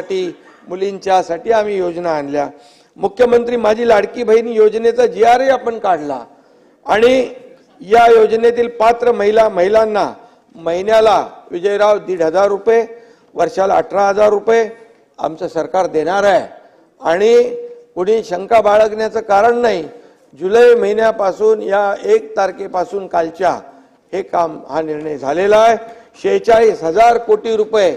साठी मुलींच्यासाठी आम्ही योजना आणल्या. मुख्यमंत्री माझी लाडकी बहीण योजनेचा जी आरही आपण काढला. आणि या योजनेतील पात्र महिला महिलांना महिन्याला विजयराव दीड हजार रुपये वर्षाला अठरा हजार रुपये आमचं सरकार देणार आहे. आणि कुणी शंका बाळगण्याचं कारण नाही जुलै महिन्यापासून या एक तारखेपासून कालच्या हे काम हा निर्णय झालेला आहे. शेहेचाळीस हजार कोटी रुपये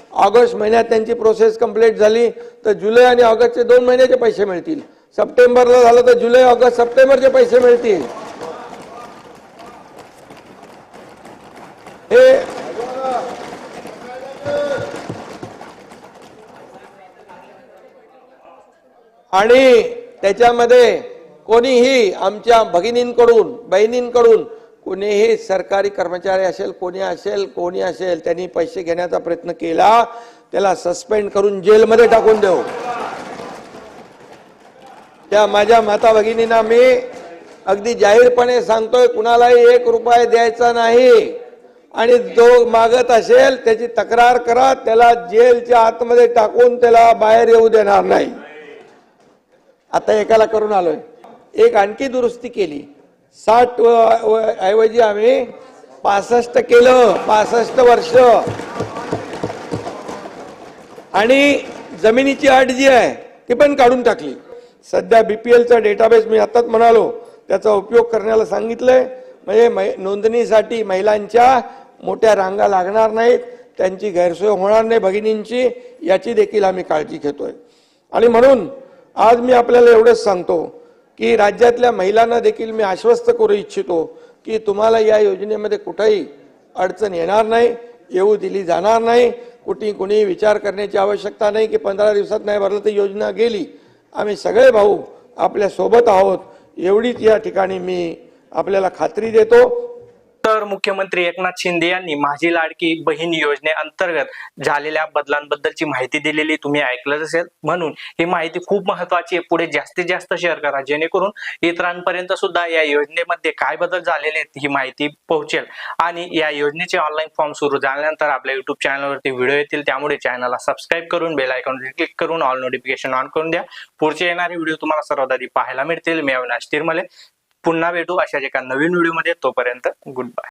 ऑगस्ट महिन्यात त्यांची प्रोसेस कंप्लीट झाली तर जुलै आणि ऑगस्टचे दोन महिन्याचे पैसे मिळतील. सप्टेंबरला झालं तर जुलै ऑगस्ट सप्टेंबरचे पैसे मिळतील. हे आणि त्याच्यामध्ये कोणीही आमच्या भगिनींकडून बहिणींकडून कोणीही सरकारी कर्मचारी असेल कोणी असेल कोणी असेल त्यांनी पैसे घेण्याचा प्रयत्न केला त्याला सस्पेंड करून जेलमध्ये टाकून देऊ. त्या माझ्या माता भगिनींना मी अगदी जाहीरपणे सांगतोय कुणालाही एक रुपया द्यायचा नाही. आणि जो मागत असेल त्याची तक्रार करा त्याला जेलच्या आतमध्ये टाकून त्याला बाहेर येऊ देणार नाही. आता एकाला करून आलोय. एक आणखी दुरुस्ती केली. साठ ऐवजी आम्ही पासष्ट केलं पासष्ट वर्ष. आणि जमिनीची अट जी आहे ती पण काढून टाकली. सध्या बीपीएलचा डेटाबेस मी आताच म्हणालो त्याचा उपयोग करण्याला सांगितलंय. म्हणजे नोंदणीसाठी महिलांच्या मोठ्या रांगा लागणार नाहीत त्यांची गैरसोय होणार नाही भगिनींची याची देखील आम्ही काळजी घेतोय. आणि म्हणून आज मी आपल्याला एवढंच सांगतो की राज्यातल्या महिलांना देखील मी आश्वस्त करू इच्छितो की तुम्हाला या योजनेमध्ये कुठेही अडचण येणार नाही येऊ दिली जाणार नाही कुठे कुणी विचार करण्याची आवश्यकता नाही की पंधरा दिवसात नाही भरलं तर योजना गेली. आम्ही सगळे भाऊ आपल्यासोबत आहोत. एवढीच या ठिकाणी मी आपल्याला खात्री देतो. तर मुख्यमंत्री एकनाथ शिंदे यांनी माझी लाडकी बहीण योजनेअंतर्गत झालेल्या बदलांबद्दलची माहिती दिलेली. तुम्ही ऐकलंच असेल. म्हणून ही माहिती खूप महत्वाची आहे. पुढे जास्तीत जास्त शेअर करा. जेणेकरून इतरांपर्यंत सुद्धा या योजनेमध्ये काय बदल झालेले आहेत ही माहिती पोहोचेल. आणि या योजनेचे ऑनलाईन फॉर्म सुरू झाल्यानंतर आपल्या युट्यूब चॅनलवरती व्हिडिओ येतील. त्यामुळे चॅनलला सबस्क्राईब करून बेल आयकॉन क्लिक करून ऑल नोटिफिकेशन ऑन करून द्या. पुढचे येणारे व्हिडिओ तुम्हाला सर्वात आधी पाहायला मिळतील. मी अविनाश तिरमले. पुन्हा भेटू अशाच एका नवीन व्हिडिओमध्ये तोपर्यंत गुड बाय